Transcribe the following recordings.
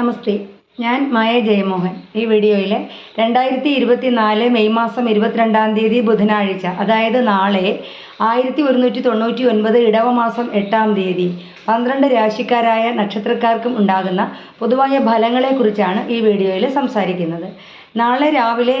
നമസ്തേ. ഞാൻ മായ ജയമോഹൻ. ഈ വീഡിയോയിൽ രണ്ടായിരത്തി ഇരുപത്തി നാല് മെയ് മാസം ഇരുപത്തിരണ്ടാം തീയതി ബുധനാഴ്ച അതായത് നാളെ ആയിരത്തി ഒരുന്നൂറ്റി തൊണ്ണൂറ്റി ഒൻപത് ഇടവമാസം എട്ടാം തീയതി പന്ത്രണ്ട് രാശിക്കാരായ നക്ഷത്രക്കാർക്കും ഉണ്ടാകുന്ന പൊതുവായ ഫലങ്ങളെക്കുറിച്ചാണ് ഈ വീഡിയോയിൽ സംസാരിക്കുന്നത്. നാളെ രാവിലെ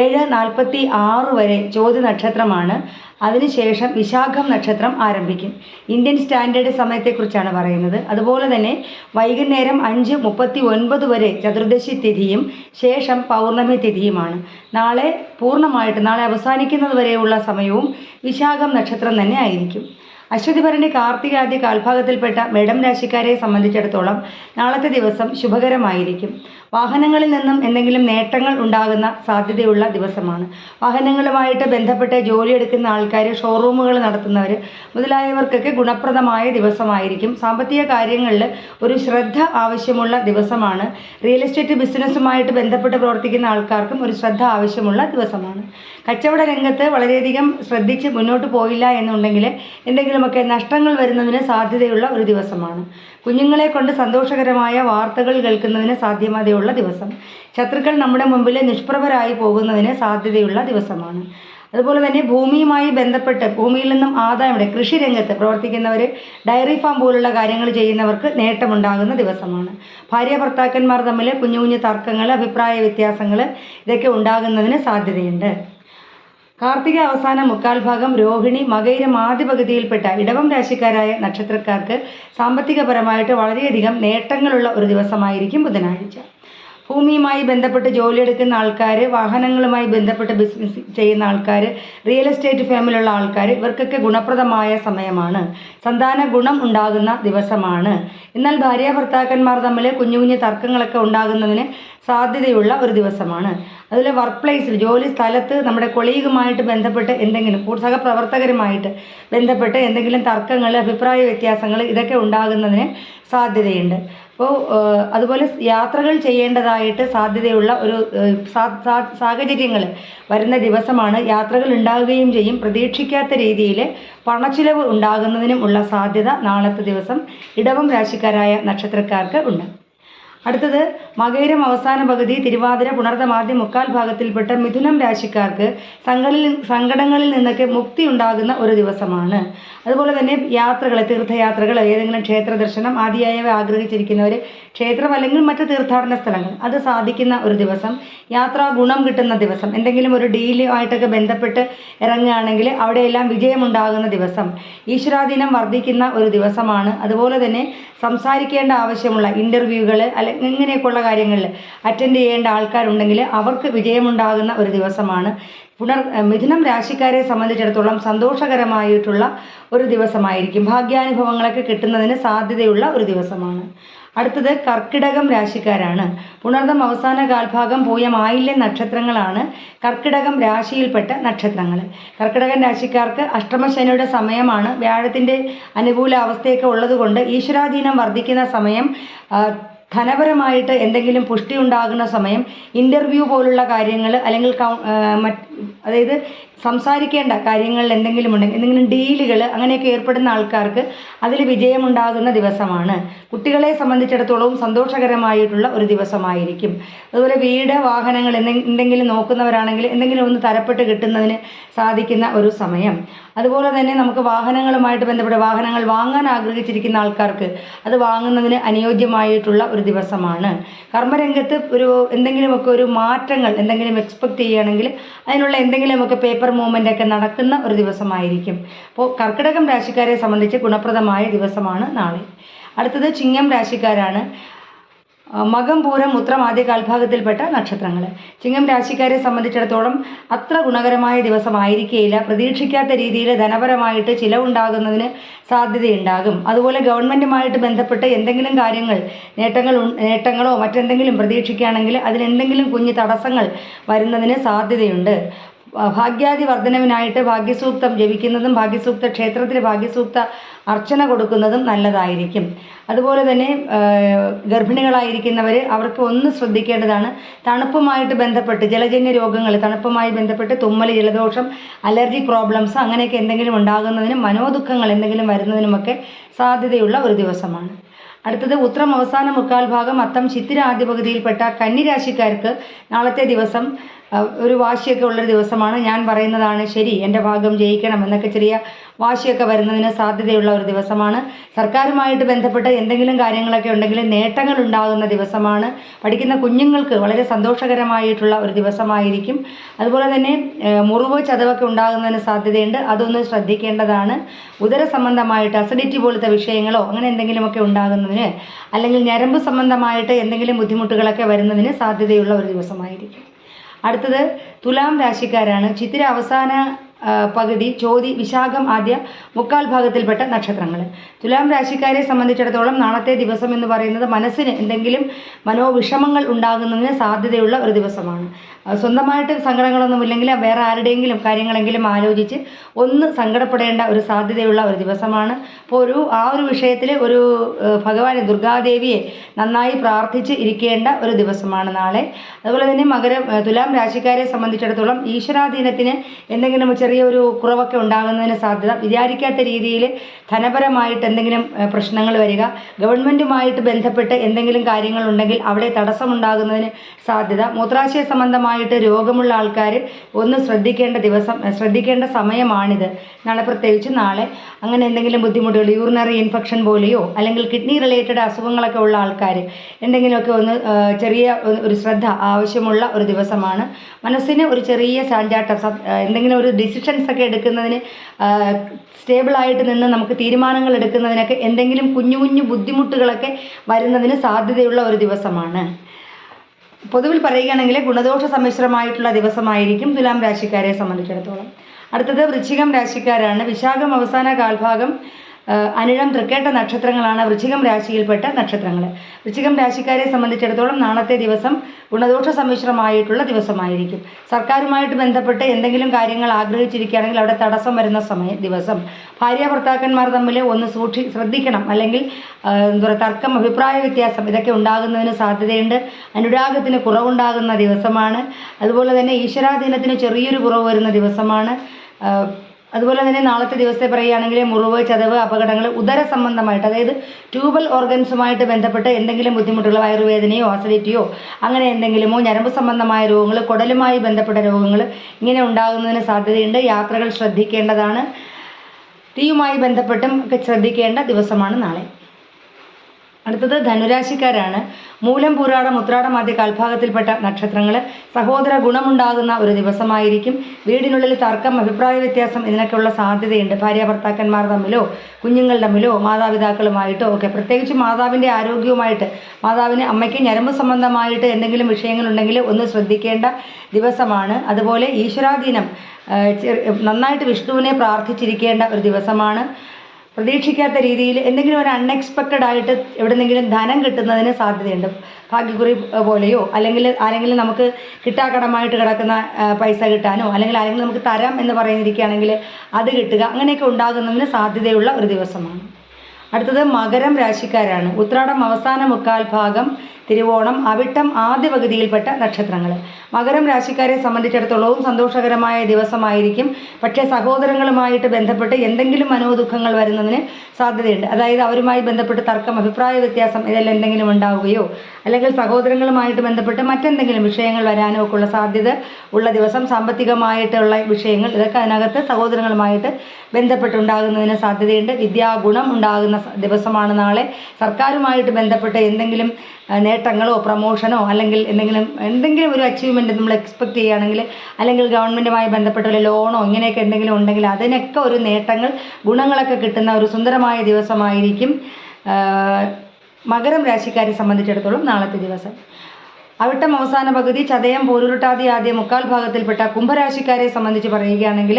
ഏഴ് നാൽപ്പത്തി ആറ് വരെ ചോദ്യ നക്ഷത്രമാണ്. അതിനുശേഷം വിശാഖം നക്ഷത്രം ആരംഭിക്കും. ഇന്ത്യൻ സ്റ്റാൻഡേർഡ് സമയത്തെക്കുറിച്ചാണ് പറയുന്നത്. അതുപോലെ തന്നെ വൈകുന്നേരം അഞ്ച് മുപ്പത്തി ഒൻപത് വരെ ചതുർദശി തിഥിയും ശേഷം പൗർണമി തിഥിയുമാണ്. നാളെ പൂർണമായിട്ട് നാളെ അവസാനിക്കുന്നത് വരെയുള്ള സമയവും വിശാഖം നക്ഷത്രം തന്നെ ആയിരിക്കും. അശ്വതി കാർത്തികാദ്യ കാൽഭാഗത്തിൽപ്പെട്ട മേടം രാശിക്കാരെ സംബന്ധിച്ചിടത്തോളം നാളത്തെ ദിവസം ശുഭകരമായിരിക്കും. വാഹനങ്ങളിൽ നിന്നും എന്തെങ്കിലും നേട്ടങ്ങൾ ഉണ്ടാകുന്ന സാധ്യതയുള്ള ദിവസമാണ്. വാഹനങ്ങളുമായിട്ട് ബന്ധപ്പെട്ട് ജോലിയെടുക്കുന്ന ആൾക്കാർ ഷോറൂമുകൾ നടത്തുന്നവർ മുതലായവർക്കൊക്കെ ഗുണപ്രദമായ ദിവസമായിരിക്കും. സാമ്പത്തിക കാര്യങ്ങളിൽ ഒരു ശ്രദ്ധ ആവശ്യമുള്ള ദിവസമാണ്. റിയൽ എസ്റ്റേറ്റ് ബിസിനസ്സുമായിട്ട് ബന്ധപ്പെട്ട് പ്രവർത്തിക്കുന്ന ആൾക്കാർക്കും ഒരു ശ്രദ്ധ ആവശ്യമുള്ള ദിവസമാണ്. കച്ചവട രംഗത്ത് വളരെയധികം ശ്രദ്ധിച്ച് മുന്നോട്ട് പോയില്ല എന്നുണ്ടെങ്കിൽ എന്തെങ്കിലുമൊക്കെ നഷ്ടങ്ങൾ വരുന്നതിന് സാധ്യതയുള്ള ഒരു ദിവസമാണ്. കുഞ്ഞുങ്ങളെ കൊണ്ട് സന്തോഷകരമായ വാർത്തകൾ കേൾക്കുന്നതിന് സാധ്യതയുള്ള ദിവസം. ശത്രുക്കൾ നമ്മുടെ മുമ്പിൽ നിഷ്പ്രഭരായി പോകുന്നതിന് സാധ്യതയുള്ള ദിവസമാണ്. അതുപോലെ തന്നെ ഭൂമിയുമായി ബന്ധപ്പെട്ട് ഭൂമിയിൽ നിന്നും ആദായം കൃഷി രംഗത്ത് പ്രവർത്തിക്കുന്നവർ ഡയറി ഫാം പോലുള്ള കാര്യങ്ങൾ ചെയ്യുന്നവർക്ക് നേട്ടമുണ്ടാകുന്ന ദിവസമാണ്. ഭാര്യ ഭർത്താക്കന്മാർ തമ്മിൽ കുഞ്ഞു കുഞ്ഞു തർക്കങ്ങൾ അഭിപ്രായ വ്യത്യാസങ്ങൾ ഇതൊക്കെ ഉണ്ടാകുന്നതിന് സാധ്യതയുണ്ട്. കാർത്തിക അവസാന മുക്കാൽ ഭാഗം രോഹിണി മകയിരം ആദ്യ പകുതിയിൽപ്പെട്ട ഇടവം രാശിക്കാരായ നക്ഷത്രക്കാർക്ക് സാമ്പത്തികപരമായിട്ട് വളരെയധികം നേട്ടങ്ങളുള്ള ഒരു ദിവസമായിരിക്കും ബുധനാഴ്ച. ഭൂമിയുമായി ബന്ധപ്പെട്ട് ജോലിയെടുക്കുന്ന ആൾക്കാർ വാഹനങ്ങളുമായി ബന്ധപ്പെട്ട് ബിസിനസ് ചെയ്യുന്ന ആൾക്കാർ റിയൽ എസ്റ്റേറ്റ് ഫേമിലുള്ള ആൾക്കാർ ഇവർക്കൊക്കെ ഗുണപ്രദമായ സമയമാണ്. സന്താന ഗുണം ഉണ്ടാകുന്ന ദിവസമാണ്. എന്നാൽ ഭാര്യ ഭർത്താക്കന്മാർ തമ്മിൽ കുഞ്ഞു കുഞ്ഞു തർക്കങ്ങളൊക്കെ ഉണ്ടാകുന്നതിന് സാധ്യതയുള്ള ഒരു ദിവസമാണ്. അതുപോലെ വർക്ക് പ്ലേസിൽ ജോലി സ്ഥലത്ത് നമ്മുടെ കൊളീഗുമായിട്ട് ബന്ധപ്പെട്ട് എന്തെങ്കിലും സഹപ്രവർത്തകരുമായിട്ട് ബന്ധപ്പെട്ട് എന്തെങ്കിലും തർക്കങ്ങൾ അഭിപ്രായ വ്യത്യാസങ്ങൾ ഇതൊക്കെ ഉണ്ടാകുന്നതിന് സാധ്യതയുണ്ട്. അപ്പോൾ അതുപോലെ യാത്രകൾ ചെയ്യേണ്ടതായിട്ട് സാധ്യതയുള്ള ഒരു സാഹചര്യങ്ങൾ വരുന്ന ദിവസമാണ് യാത്രകൾ ഉണ്ടാകുകയും ചെയ്യും. പ്രതീക്ഷിക്കാത്ത രീതിയിൽ പണച്ചിലവ് ഉണ്ടാകുന്നതിനും ഉള്ള സാധ്യത നാളത്തെ ദിവസം ഇടവം രാശിക്കാരായ നക്ഷത്രക്കാർക്ക് ഉണ്ട്. അടുത്തത് മകയിരം അവസാന പകുതി തിരുവാതിര പുണർതമാദ്യ മുക്കാൽ ഭാഗത്തിൽപ്പെട്ട മിഥുനം രാശിക്കാർക്ക് സങ്കടങ്ങളിൽ സങ്കടങ്ങളിൽ നിന്നൊക്കെ മുക്തി ഉണ്ടാകുന്ന ഒരു ദിവസമാണ്. അതുപോലെ തന്നെ യാത്രകൾ തീർത്ഥയാത്രകൾ ഏതെങ്കിലും ക്ഷേത്ര ദർശനം ആദിയായവ ആഗ്രഹിച്ചിരിക്കുന്നവർ ക്ഷേത്രം അല്ലെങ്കിൽ മറ്റ് തീർത്ഥാടന സ്ഥലങ്ങൾ അത് സാധിക്കുന്ന ഒരു ദിവസം യാത്രാ ഗുണം കിട്ടുന്ന ദിവസം എന്തെങ്കിലും ഒരു ഡീലുമായിട്ടൊക്കെ ബന്ധപ്പെട്ട് ഇറങ്ങുകയാണെങ്കിൽ അവിടെയെല്ലാം വിജയമുണ്ടാകുന്ന ദിവസം ഈശ്വരാധീനം വർദ്ധിക്കുന്ന ഒരു ദിവസമാണ്. അതുപോലെ തന്നെ സംസാരിക്കേണ്ട ആവശ്യമുള്ള ഇന്റർവ്യൂകൾ അല്ലെ ഇങ്ങനെയൊക്കെയുള്ള കാര്യങ്ങളിൽ അറ്റൻഡ് ചെയ്യേണ്ട ആൾക്കാരുണ്ടെങ്കിൽ അവർക്ക് വിജയമുണ്ടാകുന്ന ഒരു ദിവസമാണ്. പുനർ മിഥുനം രാശിക്കാരെ സംബന്ധിച്ചിടത്തോളം സന്തോഷകരമായിട്ടുള്ള ഒരു ദിവസമായിരിക്കും. ഭാഗ്യാനുഭവങ്ങളൊക്കെ കിട്ടുന്നതിന് സാധ്യതയുള്ള ഒരു ദിവസമാണ്. അടുത്തത് കർക്കിടകം രാശിക്കാരാണ്. പുണർദം അവസാന കാൽഭാഗം പോയ മായില്യ നക്ഷത്രങ്ങളാണ് കർക്കിടകം രാശിയിൽപ്പെട്ട നക്ഷത്രങ്ങൾ. കർക്കിടകൻ രാശിക്കാർക്ക് അഷ്ടമശനിയുടെ സമയമാണ്. വ്യാഴത്തിന്റെ അനുകൂല അവസ്ഥയൊക്കെ ഉള്ളതുകൊണ്ട് ഈശ്വരാധീനം വർദ്ധിക്കുന്ന സമയം ധനപരമായിട്ട് എന്തെങ്കിലും പുഷ്ടി ഉണ്ടാകുന്ന സമയം ഇന്റർവ്യൂ പോലുള്ള കാര്യങ്ങൾ അല്ലെങ്കിൽ അതായത് സംസാരിക്കേണ്ട കാര്യങ്ങളിൽ എന്തെങ്കിലും ഉണ്ടെങ്കിൽ എന്തെങ്കിലും ഡീലുകൾ അങ്ങനെയൊക്കെ ഏർപ്പെടുന്ന ആൾക്കാർക്ക് അതിൽ വിജയമുണ്ടാകുന്ന ദിവസമാണ്. കുട്ടികളെ സംബന്ധിച്ചിടത്തോളം സന്തോഷകരമായിട്ടുള്ള ഒരു ദിവസമായിരിക്കും. അതുപോലെ വീട് വാഹനങ്ങൾ എന്തെങ്കിലും നോക്കുന്നവരാണെങ്കിൽ എന്തെങ്കിലും ഒന്ന് തരപ്പെട്ട് കിട്ടുന്നതിന് സാധിക്കുന്ന ഒരു സമയം. അതുപോലെ തന്നെ നമുക്ക് വാഹനങ്ങളുമായിട്ട് ബന്ധപ്പെട്ട് വാഹനങ്ങൾ വാങ്ങാൻ ആഗ്രഹിച്ചിരിക്കുന്ന ആൾക്കാർക്ക് അത് വാങ്ങുന്നതിന് അനുയോജ്യമായിട്ടുള്ള ഒരു ദിവസമാണ്. കർമ്മരംഗത്ത് ഒരു എന്തെങ്കിലുമൊക്കെ ഒരു മാറ്റങ്ങൾ എന്തെങ്കിലും എക്സ്പെക്റ്റ് ചെയ്യുകയാണെങ്കിൽ അതിനുള്ള എന്തെങ്കിലുമൊക്കെ പേപ്പർ മൂവ്മെന്റ് ഒക്കെ നടക്കുന്ന ഒരു ദിവസമായിരിക്കും. അപ്പോൾ കർക്കിടകം രാശിക്കാരെ സംബന്ധിച്ച് ഗുണപ്രദമായ ദിവസമാണ് നാളെ. അടുത്തത് ചിങ്ങം രാശിക്കാരാണ്. മകം പൂരം ഉത്രം ആദ്യ കാൽഭാഗത്തിൽപ്പെട്ട നക്ഷത്രങ്ങൾ ചിങ്ങം രാശിക്കാരെ സംബന്ധിച്ചിടത്തോളം അത്ര ഗുണകരമായ ദിവസമായിരിക്കുകയില്ല പ്രതീക്ഷിക്കാത്ത രീതിയിൽ ധനപരമായിട്ട് ചിലവുണ്ടാകുന്നതിന് സാധ്യതയുണ്ടാകും. അതുപോലെ ഗവൺമെന്റുമായിട്ട് ബന്ധപ്പെട്ട് എന്തെങ്കിലും കാര്യങ്ങൾ നേട്ടങ്ങൾ നേട്ടങ്ങളോ മറ്റെന്തെങ്കിലും പ്രതീക്ഷിക്കുകയാണെങ്കിൽ അതിലെന്തെങ്കിലും കുഞ്ഞ് തടസ്സങ്ങൾ വരുന്നതിന് സാധ്യതയുണ്ട്. ഭാഗ്യാദി വർധനവിനായിട്ട് ഭാഗ്യസൂക്തം ജപിക്കുന്നതും ഭാഗ്യസൂക്ത ക്ഷേത്രത്തിൽ ഭാഗ്യസൂക്ത അർച്ചന കൊടുക്കുന്നതും നല്ലതായിരിക്കും. അതുപോലെ തന്നെ ഗർഭിണികളായിരിക്കുന്നവർ അവർക്ക് ഒന്ന് ശ്രദ്ധിക്കേണ്ടതാണ്. തണുപ്പുമായിട്ട് ബന്ധപ്പെട്ട് ജലജന്യ രോഗങ്ങൾ തണുപ്പുമായി ബന്ധപ്പെട്ട് തുമ്മൽ ജലദോഷം അലർജി പ്രോബ്ലംസ് അങ്ങനെയൊക്കെ എന്തെങ്കിലും ഉണ്ടാകുന്നതിനും മനോദുഃഖങ്ങൾ എന്തെങ്കിലും വരുന്നതിനുമൊക്കെ സാധ്യതയുള്ള ഒരു ദിവസമാണ്. അടുത്തത് ഉത്രം അവസാന മുക്കാൽ ഭാഗം അത്തം ചിത്തിര ആദ്യ പകുതിയിൽപ്പെട്ട കന്നിരാശിക്കാർക്ക് നാളത്തെ ദിവസം ഒരു വാശിയൊക്കെ ഉള്ളൊരു ദിവസമാണ്. ഞാൻ പറയുന്നതാണ് ശരി എന്റെ ഭാഗം ജയിക്കണം എന്നൊക്കെ ചെറിയ വാശിയൊക്കെ വരുന്നതിന് സാധ്യതയുള്ള ഒരു ദിവസമാണ്. സർക്കാരുമായിട്ട് ബന്ധപ്പെട്ട് എന്തെങ്കിലും കാര്യങ്ങളൊക്കെ ഉണ്ടെങ്കിൽ നേട്ടങ്ങൾ ഉണ്ടാകുന്ന ദിവസമാണ്. പഠിക്കുന്ന കുഞ്ഞുങ്ങൾക്ക് വളരെ സന്തോഷകരമായിട്ടുള്ള ഒരു ദിവസമായിരിക്കും. അതുപോലെ തന്നെ മുറിവ് ചതവൊക്കെ ഉണ്ടാകുന്നതിന് സാധ്യതയുണ്ട്. അതൊന്ന് ശ്രദ്ധിക്കേണ്ടതാണ്. ഉദര സംബന്ധമായിട്ട് അസിഡിറ്റി പോലത്തെ വിഷയങ്ങളോ അങ്ങനെ എന്തെങ്കിലുമൊക്കെ ഉണ്ടാകുന്നതിന് അല്ലെങ്കിൽ ഞരമ്പ് സംബന്ധമായിട്ട് എന്തെങ്കിലും ബുദ്ധിമുട്ടുകളൊക്കെ വരുന്നതിന് സാധ്യതയുള്ള ഒരു ദിവസമായിരിക്കും. അടുത്തത് തുലാം രാശിക്കാരാണ്. ചിത്തിര അവസാന പകുതി ചോതി വിശാഖം ആദ്യ മുക്കാൽ ഭാഗത്തിൽപ്പെട്ട നക്ഷത്രങ്ങൾ തുലാം രാശിക്കാരെ സംബന്ധിച്ചിടത്തോളം നാളത്തെ ദിവസം എന്ന് പറയുന്നത് മനസ്സിന് എന്തെങ്കിലും മനോവിഷമങ്ങൾ ഉണ്ടാകുന്നതിന് സാധ്യതയുള്ള ഒരു ദിവസമാണ്. സ്വന്തമായിട്ട് സങ്കടങ്ങളൊന്നുമില്ലെങ്കിൽ വേറെ ആരുടെയെങ്കിലും കാര്യങ്ങളെങ്കിലും ആലോചിച്ച് ഒന്ന് സങ്കടപ്പെടേണ്ട ഒരു സാധ്യതയുള്ള ഒരു ദിവസമാണ്. അപ്പോൾ ഒരു ആ ഒരു വിഷയത്തിൽ ഒരു ഭഗവാനെ ദുർഗാദേവിയെ നന്നായി പ്രാർത്ഥിച്ച് ഇരിക്കേണ്ട ഒരു ദിവസമാണ് നാളെ. അതുപോലെ തന്നെ മകരം തുലാം രാശിക്കാരെ സംബന്ധിച്ചിടത്തോളം ഈശ്വരാധീനത്തിന് എന്തെങ്കിലും ചെറിയൊരു കുറവൊക്കെ ഉണ്ടാകുന്നതിന് സാധ്യത. വിചാരിക്കാത്ത രീതിയിൽ ധനപരമായിട്ട് എന്തെങ്കിലും പ്രശ്നങ്ങൾ വരിക ഗവൺമെന്റുമായിട്ട് ബന്ധപ്പെട്ട് എന്തെങ്കിലും കാര്യങ്ങൾ ഉണ്ടെങ്കിൽ അവിടെ തടസ്സമുണ്ടാകുന്നതിന് സാധ്യത. മൂത്രാശയ സംബന്ധമായിട്ട് രോഗമുള്ള ആൾക്കാർ ഒന്ന് ശ്രദ്ധിക്കേണ്ട ദിവസം ശ്രദ്ധിക്കേണ്ട സമയമാണിത്. നാളെ പ്രത്യേകിച്ച് നാളെ അങ്ങനെ എന്തെങ്കിലും ബുദ്ധിമുട്ടുകൾ യൂറിനറി ഇൻഫെക്ഷൻ പോലെയോ അല്ലെങ്കിൽ കിഡ്നി റിലേറ്റഡ് അസുഖങ്ങളൊക്കെ ഉള്ള ആൾക്കാർ എന്തെങ്കിലുമൊക്കെ ഒന്ന് ചെറിയ ഒരു- ശ്രദ്ധ ആവശ്യമുള്ള ഒരു ദിവസമാണ്. മനസ്സിന് ഒരു ചെറിയ ചാഞ്ചാട്ടം എന്തെങ്കിലും ഒരു ഡിസിഷൻസ് ഒക്കെ എടുക്കുന്നതിന് സ്റ്റേബിളായിട്ട് നിന്ന് നമുക്ക് തീരുമാനങ്ങൾ എടുക്കുന്നതിനൊക്കെ എന്തെങ്കിലും കുഞ്ഞു കുഞ്ഞു ബുദ്ധിമുട്ടുകളൊക്കെ വരുന്നതിന് സാധ്യതയുള്ള ഒരു ദിവസമാണ്. പൊതുവിൽ പറയുകയാണെങ്കിൽ ഗുണദോഷ സമ്മിശ്രമായിട്ടുള്ള ദിവസമായിരിക്കും തുലാം രാശിക്കാരെ സംബന്ധിച്ചിടത്തോളം. അടുത്തത് വൃശ്ചികം രാശിക്കാരാണ്. വിശാഖം അവസാന കാൽഭാഗം അനിഴം തൃക്കേട്ട നക്ഷത്രങ്ങളാണ് വൃശ്ചികം രാശിയിൽപ്പെട്ട നക്ഷത്രങ്ങൾ വൃശ്ചികം രാശിക്കാരെ സംബന്ധിച്ചിടത്തോളം നാളത്തെ ദിവസം ഗുണദോഷ സമ്മിശ്രമായിട്ടുള്ള ദിവസമായിരിക്കും. സർക്കാരുമായിട്ട് ബന്ധപ്പെട്ട് എന്തെങ്കിലും കാര്യങ്ങൾ ആഗ്രഹിച്ചിരിക്കുകയാണെങ്കിൽ അവിടെ തടസ്സം വരുന്ന സമയം ദിവസം. ഭാര്യ ഭർത്താക്കന്മാർ തമ്മിൽ ഒന്ന് സൂക്ഷി ശ്രദ്ധിക്കണം. അല്ലെങ്കിൽ എന്താ തർക്കം അഭിപ്രായ വ്യത്യാസം ഇതൊക്കെ ഉണ്ടാകുന്നതിന് സാധ്യതയുണ്ട്. അനുരാഗത്തിന് കുറവുണ്ടാകുന്ന ദിവസമാണ്. അതുപോലെ തന്നെ ഈശ്വരാധീനത്തിന് ചെറിയൊരു കുറവ് വരുന്ന ദിവസമാണ്. അതുപോലെ തന്നെ നാളത്തെ ദിവസത്തെ പറയുകയാണെങ്കിൽ മുറിവ് ചതവ് അപകടങ്ങൾ ഉദര സംബന്ധമായിട്ട് അതായത് ട്യൂബൽ ഓർഗൻസുമായിട്ട് ബന്ധപ്പെട്ട് എന്തെങ്കിലും ബുദ്ധിമുട്ടുകൾ വയറുവേദനയോ അസിഡിറ്റിയോ അങ്ങനെ എന്തെങ്കിലുമോ ഞരമ്പ് സംബന്ധമായ രോഗങ്ങൾ കുടലുമായി ബന്ധപ്പെട്ട രോഗങ്ങൾ ഇങ്ങനെ ഉണ്ടാകുന്നതിന് സാധ്യതയുണ്ട്. യാത്രകൾ ശ്രദ്ധിക്കേണ്ടതാണ്. തീയുമായി ബന്ധപ്പെട്ടും ഒക്കെ ശ്രദ്ധിക്കേണ്ട ദിവസമാണ് നാളെ. അടുത്തത് ധനുരാശിക്കാരാണ്. മൂലം പൂരാടം ഉത്രാടം ആദ്യ കാൽഭാഗത്തിൽപ്പെട്ട നക്ഷത്രങ്ങൾ സഹോദര ഗുണമുണ്ടാകുന്ന ഒരു ദിവസമായിരിക്കും. വീടിനുള്ളിൽ തർക്കം അഭിപ്രായ വ്യത്യാസം ഇതിനൊക്കെയുള്ള സാധ്യതയുണ്ട്. ഭാര്യ ഭർത്താക്കന്മാർ തമ്മിലോ കുഞ്ഞുങ്ങൾ തമ്മിലോ മാതാപിതാക്കളുമായിട്ടോ ഒക്കെ. പ്രത്യേകിച്ച് മാതാവിന്റെ ആരോഗ്യവുമായിട്ട് മാതാവിന് അമ്മയ്ക്ക് ഞരമ്പ് സംബന്ധമായിട്ട് എന്തെങ്കിലും വിഷയങ്ങളുണ്ടെങ്കിൽ ഒന്ന് ശ്രദ്ധിക്കേണ്ട ദിവസമാണ്. അതുപോലെ ഈശ്വരാധീനം നന്നായിട്ട് വിഷ്ണുവിനെ പ്രാർത്ഥിച്ചിരിക്കേണ്ട ഒരു ദിവസമാണ്. പ്രതീക്ഷിക്കാത്ത രീതിയിൽ എന്തെങ്കിലും ഒരു അൺഎക്സ്പെക്റ്റഡ് ആയിട്ട് എവിടെന്നെങ്കിലും ധനം കിട്ടുന്നതിന് സാധ്യതയുണ്ട്. ഭാഗ്യക്കുറി പോലെയോ അല്ലെങ്കിൽ ആരെങ്കിലും നമുക്ക് കിട്ടാക്കടമായിട്ട് കിടക്കുന്ന പൈസ കിട്ടാനോ അല്ലെങ്കിൽ ആരെങ്കിലും നമുക്ക് തരാം എന്ന് പറയുന്നിരിക്കുകയാണെങ്കിൽ അത് കിട്ടുക അങ്ങനെയൊക്കെ ഉണ്ടാകുന്നതിന് സാധ്യതയുള്ള ഒരു ദിവസമാണ്. അടുത്തത് മകരം രാശിക്കാരാണ്. ഉത്രാടം അവസാന മുക്കാൽ ഭാഗം തിരുവോണം അവിട്ടം ആദ്യ പകുതിയിൽപ്പെട്ട നക്ഷത്രങ്ങൾ മകരം രാശിക്കാരെ സംബന്ധിച്ചിടത്തോളവും സന്തോഷകരമായ ദിവസമായിരിക്കും. പക്ഷേ സഹോദരങ്ങളുമായിട്ട് ബന്ധപ്പെട്ട് എന്തെങ്കിലും മനോദുഃഖങ്ങൾ വരുന്നതിന് സാധ്യതയുണ്ട്. അതായത് അവരുമായി ബന്ധപ്പെട്ട് തർക്കം അഭിപ്രായ വ്യത്യാസം ഇതെല്ലാം എന്തെങ്കിലും ഉണ്ടാവുകയോ അല്ലെങ്കിൽ സഹോദരങ്ങളുമായിട്ട് ബന്ധപ്പെട്ട് മറ്റെന്തെങ്കിലും വിഷയങ്ങൾ വരാനോ ഒക്കെ ഉള്ള സാധ്യത ഉള്ള ദിവസം സാമ്പത്തികമായിട്ടുള്ള വിഷയങ്ങൾ ഇതൊക്കെ അതിനകത്ത് സഹോദരങ്ങളുമായിട്ട് ബന്ധപ്പെട്ടുണ്ടാകുന്നതിന് സാധ്യതയുണ്ട്. വിദ്യാഗുണം ഉണ്ടാകുന്ന ദിവസമാണ് നാളെ. സർക്കാരുമായിട്ട് ബന്ധപ്പെട്ട് എന്തെങ്കിലും നേട്ടങ്ങളോ പ്രമോഷനോ അല്ലെങ്കിൽ എന്തെങ്കിലും എന്തെങ്കിലും ഒരു അച്ചീവ്മെന്റ് നമ്മൾ എക്സ്പെക്റ്റ് ചെയ്യുകയാണെങ്കിൽ അല്ലെങ്കിൽ ഗവൺമെന്റുമായി ബന്ധപ്പെട്ട ഒരു ലോണോ ഇങ്ങനെയൊക്കെ എന്തെങ്കിലും ഉണ്ടെങ്കിൽ അതിനൊക്കെ ഒരു നേട്ടങ്ങൾ ഗുണങ്ങളൊക്കെ കിട്ടുന്ന ഒരു സുന്ദരമായ ദിവസമായിരിക്കും. മകരം രാശിക്കാരെ സംബന്ധിച്ചിടത്തോളം നാളത്തെ ദിവസം. അവിട്ടം അവസാന പകുതി ചതയം പോരുരുട്ടാതി ആദ്യ മുക്കാൽ ഭാഗത്തിൽപ്പെട്ട കുംഭരാശിക്കാരെ സംബന്ധിച്ച് പറയുകയാണെങ്കിൽ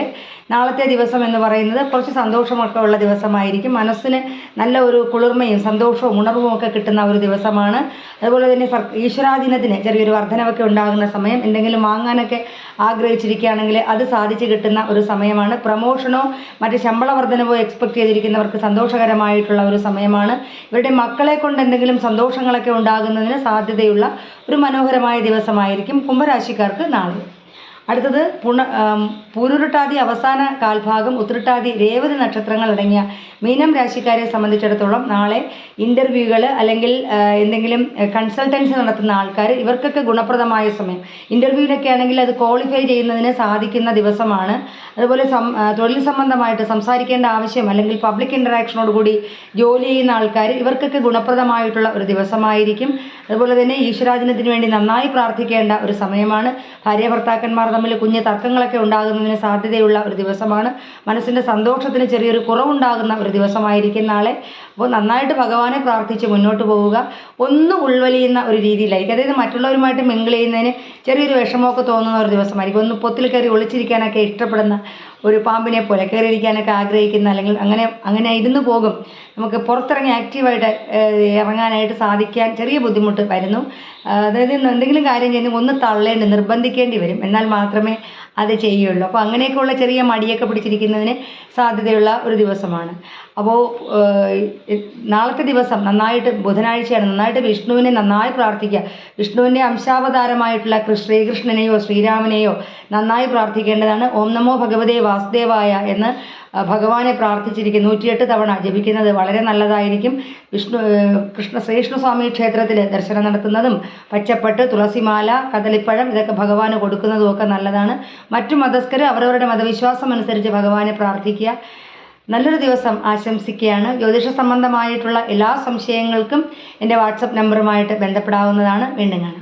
നാളത്തെ ദിവസം എന്ന് പറയുന്നത് കുറച്ച് സന്തോഷമൊക്കെ ഉള്ള ദിവസമായിരിക്കും. മനസ്സിന് നല്ല ഒരു കുളിർമയും സന്തോഷവും ഉണർവും ഒക്കെ കിട്ടുന്ന ഒരു ദിവസമാണ്. അതുപോലെ തന്നെ ഈശ്വരാധീനത്തിന് ചെറിയൊരു വർധനവൊക്കെ ഉണ്ടാകുന്ന സമയം. എന്തെങ്കിലും വാങ്ങാനൊക്കെ ആഗ്രഹിച്ചിരിക്കുകയാണെങ്കിൽ അത് സാധിച്ചു കിട്ടുന്ന ഒരു സമയമാണ്. പ്രമോഷനോ മറ്റ് ശമ്പള വർധനവോ എക്സ്പെക്ട് ചെയ്തിരിക്കുന്നവർക്ക് സന്തോഷകരമായിട്ടുള്ള ഒരു സമയമാണ്. ഇവരുടെ മക്കളെ കൊണ്ട് എന്തെങ്കിലും സന്തോഷങ്ങളൊക്കെ ഉണ്ടാകുന്നതിന് സാധ്യതയുള്ള ഒരു മനോഹരമായ ദിവസമായിരിക്കും കുംഭരാശിക്കാർക്ക് നാളെ. അടുത്തത് പുണ പൂരുരുട്ടാതി അവസാന കാൽഭാഗം ഉത്രട്ടാതി രേവതി നക്ഷത്രങ്ങൾ അടങ്ങിയ മീനം രാശിക്കാരെ സംബന്ധിച്ചിടത്തോളം നാളെ ഇന്റർവ്യൂകൾ അല്ലെങ്കിൽ എന്തെങ്കിലും കൺസൾട്ടൻസി നടത്തുന്ന ആൾക്കാർ ഇവർക്കൊക്കെ ഗുണപ്രദമായ സമയം. ഇന്റർവ്യൂവിലൊക്കെ ആണെങ്കിൽ അത് ക്വാളിഫൈ ചെയ്യുന്നതിന് സാധിക്കുന്ന ദിവസമാണ്. അതുപോലെ തൊഴിൽ സംബന്ധമായിട്ട് സംസാരിക്കേണ്ട ആവശ്യം അല്ലെങ്കിൽ പബ്ലിക് ഇന്ററാക്ഷനോട് കൂടി ജോലി ചെയ്യുന്ന ആൾക്കാർ ഇവർക്കൊക്കെ ഗുണപ്രദമായിട്ടുള്ള ഒരു ദിവസമായിരിക്കും. അതുപോലെ തന്നെ ഈശ്വരാധീനത്തിന് വേണ്ടി നന്നായി പ്രാർത്ഥിക്കേണ്ട ഒരു സമയമാണ്. ഭാര്യ ഭർത്താക്കന്മാർ തമ്മിൽ കുഞ്ഞ് തർക്കങ്ങളൊക്കെ ഉണ്ടാകുന്നതിന് സാധ്യതയുള്ള ഒരു ദിവസമാണ്. മനസ്സിന്റെ സന്തോഷത്തിന് ചെറിയൊരു കുറവുണ്ടാകുന്ന ഒരു ദിവസമായിരിക്കും നാളെ. അപ്പോൾ നന്നായിട്ട് ഭഗവാനെ പ്രാർത്ഥിച്ച് മുന്നോട്ട് പോവുക. ഒന്ന് ഉൾവലിയുന്ന ഒരു രീതിയിലായിരിക്കും. അതായത് മറ്റുള്ളവരുമായിട്ട് മിങ്കിൾ ചെയ്യുന്നതിന് ചെറിയൊരു വിഷമമൊക്കെ തോന്നുന്ന ഒരു ദിവസമായിരിക്കും. ഒന്ന് പൊത്തിൽ കയറി ഒളിച്ചിരിക്കാനൊക്കെ ഇഷ്ടപ്പെടുന്ന ഒരു പാമ്പിനെ പോലെ കയറിയിരിക്കാനൊക്കെ ആഗ്രഹിക്കുന്ന അല്ലെങ്കിൽ അങ്ങനെ അങ്ങനെ ഇരുന്ന് പോകും. നമുക്ക് പുറത്തിറങ്ങി ആക്റ്റീവായിട്ട് ഇറങ്ങാനായിട്ട് സാധിക്കാൻ ചെറിയ ബുദ്ധിമുട്ട് വരുന്നു. അതായത് എന്തെങ്കിലും കാര്യം ചെയ്യുന്ന ഒന്ന് തള്ളേണ്ടി നിർബന്ധിക്കേണ്ടി വരും. എന്നാൽ മാത്രമേ അത് ചെയ്യുള്ളൂ. അപ്പോൾ അങ്ങനെയൊക്കെയുള്ള ചെറിയ മടിയൊക്കെ പിടിച്ചിരിക്കുന്നതിന് സാധ്യതയുള്ള ഒരു ദിവസമാണ്. അപ്പോൾ നാളത്തെ ദിവസം നന്നായിട്ട് ബുധനാഴ്ചയാണ്. നന്നായിട്ട് വിഷ്ണുവിനെ നന്നായി പ്രാർത്ഥിക്കുക. വിഷ്ണുവിന്റെ അംശാവതാരമായിട്ടുള്ള കൃഷ് ശ്രീകൃഷ്ണനെയോ ശ്രീരാമനെയോ നന്നായി പ്രാർത്ഥിക്കേണ്ടതാണ്. ഓം നമോ ഭഗവതേ വാസുദേവായ എന്ന് ഭഗവാനെ പ്രാർത്ഥിച്ചിരിക്കും നൂറ്റിയെട്ട് തവണ ജപിക്കുന്നത് വളരെ നല്ലതായിരിക്കും. വിഷ്ണു കൃഷ്ണ ശ്രീകൃഷ്ണസ്വാമി ക്ഷേത്രത്തിൽ ദർശനം നടത്തുന്നതും പച്ചപ്പട്ട് തുളസിമാല കദളിപ്പഴം ഇതൊക്കെ ഭഗവാന് കൊടുക്കുന്നതും ഒക്കെ നല്ലതാണ്. മറ്റു മതസ്ഥർ അവരവരുടെ മതവിശ്വാസം അനുസരിച്ച് ഭഗവാനെ പ്രാർത്ഥിക്കുക. നല്ലൊരു ദിവസം ആശംസിക്കുകയാണ്. ജ്യോതിഷ സംബന്ധമായിട്ടുള്ള എല്ലാ സംശയങ്ങൾക്കും എന്റെ വാട്സപ്പ് നമ്പറുമായിട്ട് ബന്ധപ്പെടാവുന്നതാണ്. വീണ്ടും കാണാം.